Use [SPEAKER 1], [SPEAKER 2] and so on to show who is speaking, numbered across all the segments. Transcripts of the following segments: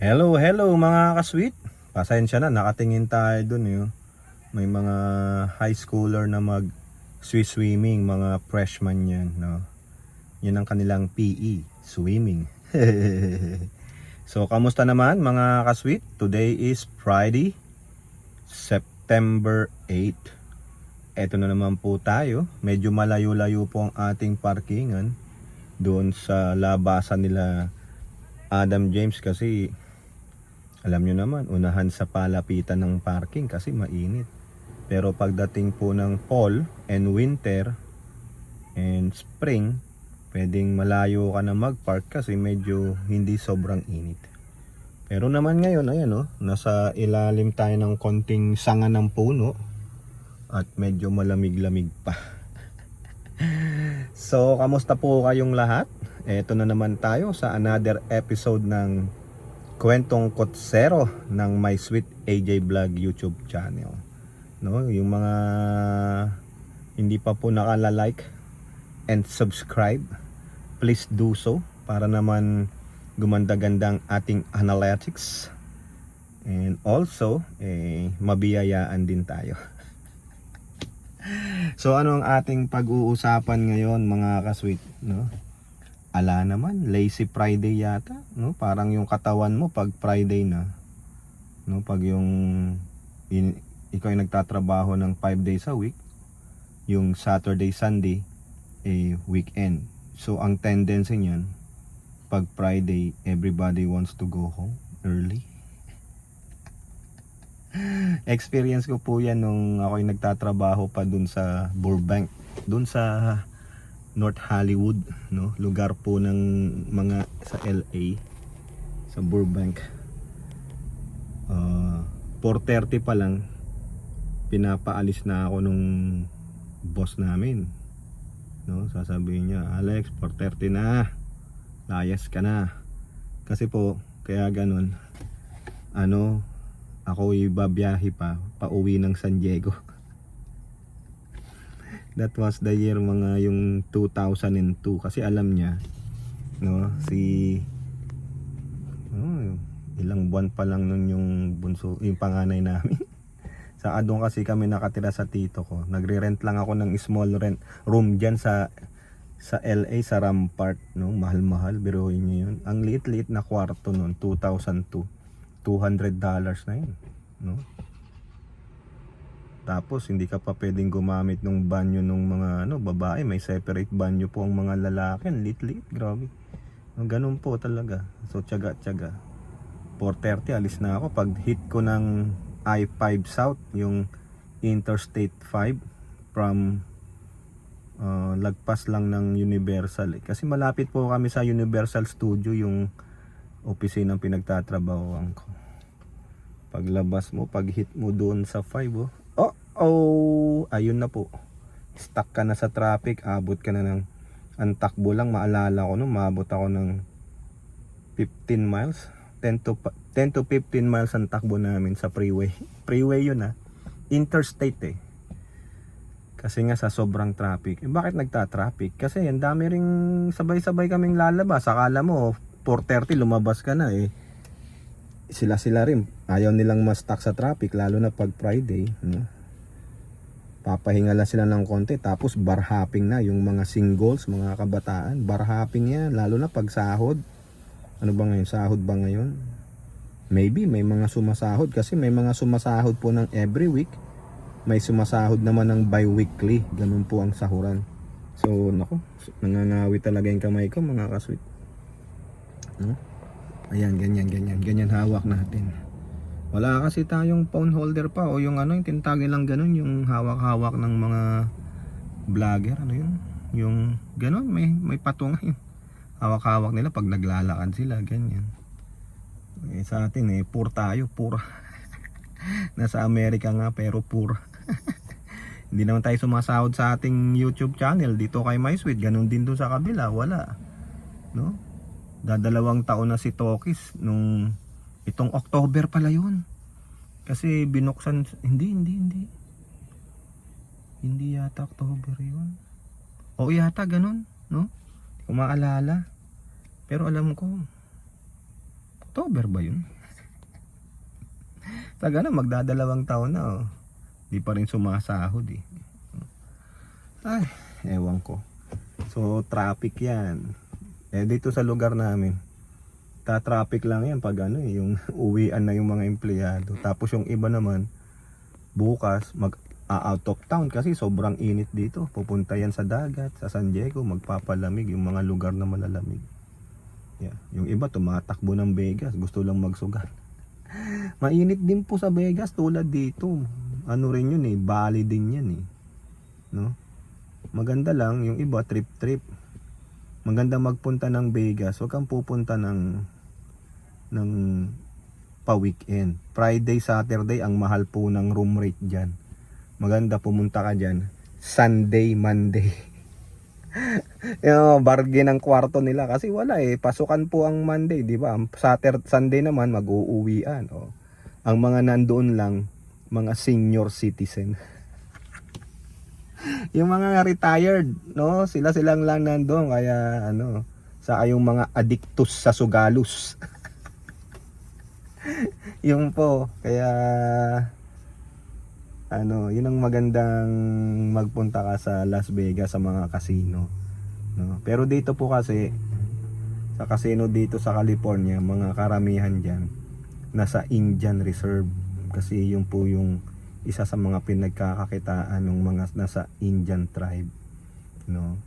[SPEAKER 1] Hello, hello mga kasweet. Pasensya na, nakatingin tayo dun eh. oh. May mga high schooler na mag swimming, mga freshman yan. No? Yan ang kanilang PE, swimming. so, kamusta naman mga kasweet? Today is Friday, September 8. Eto na naman po tayo. Medyo malayo-layo po ang ating parkingan doon sa labasan nila Adam James kasi alam nyo naman, unahan sa palapitan ng parking kasi mainit. Pero pagdating po ng fall and winter and spring, pwedeng malayo ka na magpark kasi medyo hindi sobrang init. Pero naman ngayon, ayan oh, nasa ilalim tayo ng konting sanga ng puno at medyo malamig-lamig pa. so, kamusta po kayong lahat? Eto na naman tayo sa another episode ng kwentong kotsero ng My Sweet AJ Vlog YouTube channel. No, yung mga hindi pa po nakala-like and subscribe, please do so para naman gumanda-ganda ang ating analytics. And also, eh, mabiyayaan din tayo. so ano ang ating pag-uusapan ngayon mga kasweet, no? Ala naman lazy Friday yata no? Parang yung katawan mo pag Friday na no? Pag yung in, ikaw ay nagtatrabaho ng 5 days a week yung Saturday Sunday eh weekend. So ang tendency niyan pag Friday everybody wants to go home early. Experience ko po yan nung ako ay nagtatrabaho pa dun sa Burbank. Dun sa North Hollywood, no? Lugar po ng mga sa LA sa Burbank. Uh, 4:30 pa lang pinapaalis na ako nung boss namin. No, sasabihin niya, "Alex, 4:30 na. Layas ka na." Kasi po, kaya ganun. Ano, ako ibabiyahe pa pauwi ng San Diego. that was the year mga yung 2002 kasi alam niya no si oh, ilang buwan pa lang nun yung bunso yung panganay namin. Sa adong kasi kami nakatira sa tito ko. Nagre-rent lang ako ng small rent room diyan sa sa LA sa Rampart no? Mahal-mahal pero niyo yun. Ang liit-liit na kwarto noon 2002 200 dollars na yun no tapos hindi ka pa pwedeng gumamit ng banyo ng mga ano babae, may separate banyo po ang mga lalaki, lit-lit, grabe. Ganun po talaga. So tiyaga-tiyaga. 4:30 alis na ako pag hit ko ng I-5 South, yung Interstate 5 from uh, lagpas lang ng Universal eh. Kasi malapit po kami sa Universal Studio yung opisina ng pinagtatrabahoan ko. Paglabas mo, pag hit mo doon sa 5 oh, Oh, ayun na po. Stuck ka na sa traffic, abot ka na ng ang takbo lang maalala ko no, maabot ako ng 15 miles. 10 to 10 to 15 miles ang takbo namin sa freeway. Freeway 'yun ah. Interstate eh. Kasi nga sa sobrang traffic. Eh, bakit nagta-traffic? Kasi ang dami ring sabay-sabay kaming lalabas. Akala mo 4:30 lumabas ka na eh sila sila rin ayaw nilang ma-stuck sa traffic lalo na pag Friday no? Papahinga lang sila ng konti tapos bar hopping na yung mga singles mga kabataan. Bar hopping yan lalo na pag sahod. Ano ba ngayon? Sahod ba ngayon? Maybe may mga sumasahod kasi may mga sumasahod po ng every week. May sumasahod naman ng bi-weekly. Ganun po ang sahuran. So nako nangangawi talaga yung kamay ko mga kasweet no? Ayan, ganyan, ganyan. Ganyan hawak natin. Wala kasi tayong phone holder pa o yung ano, yung tintagin lang ganun, yung hawak-hawak ng mga vlogger, ano yun? Yung ganun, may, may patungan yun. Hawak-hawak nila pag naglalakad sila, ganyan. Eh, sa atin eh, pur tayo, pura. Nasa Amerika nga pero pura. Hindi naman tayo sumasahod sa ating YouTube channel dito kay MySweet. Ganun din doon sa kabila, wala. No? dadalawang taon na si Tokis nung itong October pala yun kasi binuksan hindi hindi hindi hindi yata October yun o yata ganun no hindi ko maalala pero alam ko October ba yun? Taga na, magdadalawang taon na oh. Di pa rin sumasahod eh. Ay, ewan ko. So, traffic yan. Eh, dito sa lugar namin, ta-traffic lang yan pag ano eh, yung uwian na yung mga empleyado. Tapos yung iba naman, bukas, mag out of town kasi sobrang init dito. Pupunta yan sa dagat, sa San Diego, magpapalamig yung mga lugar na malalamig. Yeah. Yung iba tumatakbo ng Vegas, gusto lang magsugal. Mainit din po sa Vegas tulad dito. Ano rin yun eh, Bali din yan eh. No? Maganda lang yung iba trip trip. Maganda magpunta ng Vegas, huwag kang pupunta ng ng pa weekend. Friday, Saturday ang mahal po ng room rate diyan. Maganda pumunta ka diyan Sunday, Monday. yung bargain ng kwarto nila kasi wala eh pasukan po ang Monday di ba Saturday Sunday naman mag-uuwian oh. ang mga nandoon lang mga senior citizen yung mga retired no? Sila silang lang nandoon kaya ano sa yung mga addictus sa sugalus. Yung po. Kaya ano yun ang magandang magpunta ka sa Las Vegas sa mga casino no? Pero dito po kasi sa casino dito sa California mga karamihan diyan nasa Indian Reserve. Kasi yung po yung isa sa mga pinagkakakitaan ng mga nasa Indian tribe no?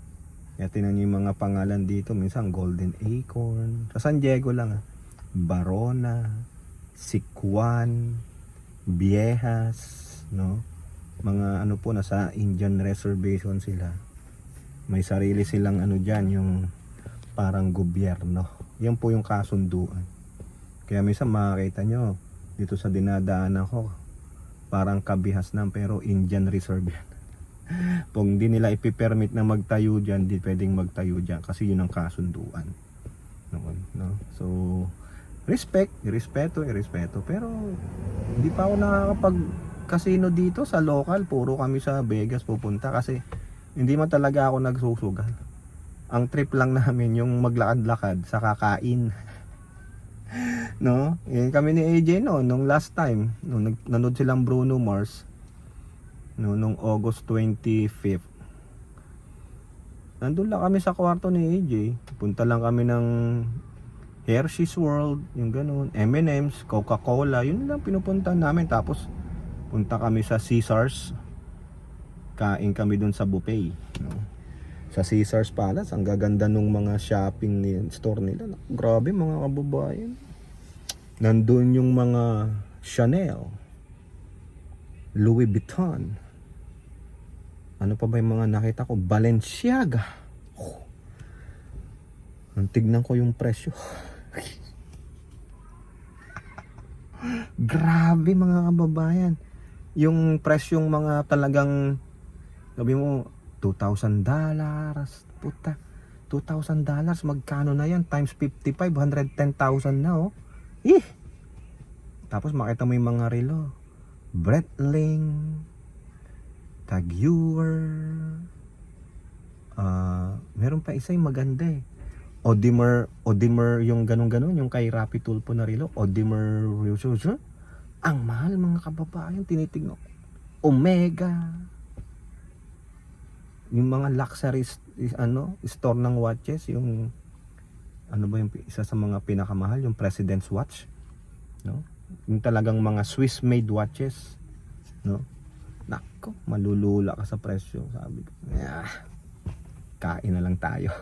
[SPEAKER 1] Kaya tinan yung mga pangalan dito minsan Golden Acorn sa San Diego lang ah. Barona Sikwan Viejas no? Mga ano po nasa Indian reservation sila. May sarili silang ano diyan yung parang gobyerno. Yan po yung kasunduan. Kaya minsan makakita nyo dito sa dinadaanan ko parang kabihas na pero Indian reserve yan. Kung hindi nila ipipermit na magtayo dyan di pwedeng magtayo dyan kasi yun ang kasunduan. Noon no? So respect irespeto irespeto. Pero hindi pa ako nakakapag casino dito sa local. Puro kami sa Vegas pupunta kasi hindi man talaga ako nagsusugal. Ang trip lang namin yung maglakad-lakad sa kakain no? Eh, kami ni AJ no? Nung last time nung nag- nanood silang Bruno Mars no nung August 25th nandun lang kami sa kwarto ni AJ punta lang kami ng Hershey's World yung ganun M&M's Coca-Cola yun lang pinupunta namin. Tapos punta kami sa Caesars. Kain kami dun sa buffet no? Sa Caesars Palace ang gaganda nung mga shopping ni store nila. Grabe mga kababayan. Nandun yung mga Chanel Louis Vuitton. Ano pa ba yung mga nakita ko? Balenciaga. Oh. Ang tignan ko yung presyo. Grabe mga kababayan. Yung presyong mga talagang sabi mo 2,000 dollars. Puta. 2,000 dollars magkano na yan times 55 110,000 na oh. Eh tapos makita mo yung mga relo. Breitling Taguer ah meron pa isa yung maganda eh. Odimer Odimer yung ganun-ganun yung kay Rapi Tulpo na relo. Odimer Ryushushu ang mahal mga kababayan tinitignan ko. Omega yung mga luxury ano store ng watches yung ano ba yung isa sa mga pinakamahal yung President's Watch no? Yung talagang mga Swiss made watches no? Nako malulula ka sa presyo sabi ko. Ah, kain na lang tayo.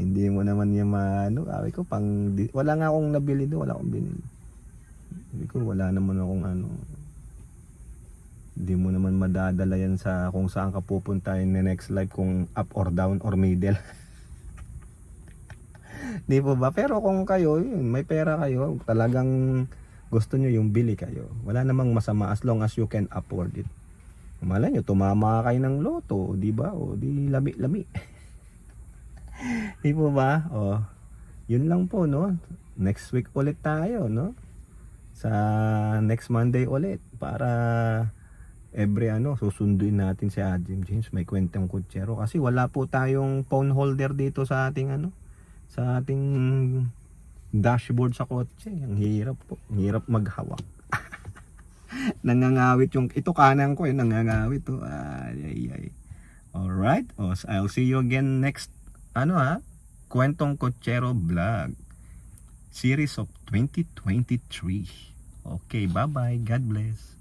[SPEAKER 1] Hindi mo naman yung maano sabi ko pang wala nga akong nabili doon wala akong binili. Sabi ko wala naman akong ano hindi mo naman madadala yan sa kung saan ka pupunta in the next life kung up or down or middle di po ba pero kung kayo may pera kayo talagang gusto nyo yung bili kayo wala namang masama as long as you can afford it Malay nyo, tumama kayo ng loto, di ba? O di lami-lami. di po ba? O, yun lang po, no? Next week ulit tayo, no? Sa next Monday ulit para every ano, susunduin natin si Adam James, may kwentang kutsero kasi wala po tayong phone holder dito sa ating ano, sa ating dashboard sa kotse. Ang hirap po. Ang hirap maghawak. nangangawit yung ito kanan ko eh nangangawit to. Ay ay ay. Alright. Oh, I'll see you again next ano ha? Kwentong Kotsero Vlog. Series of 2023. Okay, bye-bye. God bless.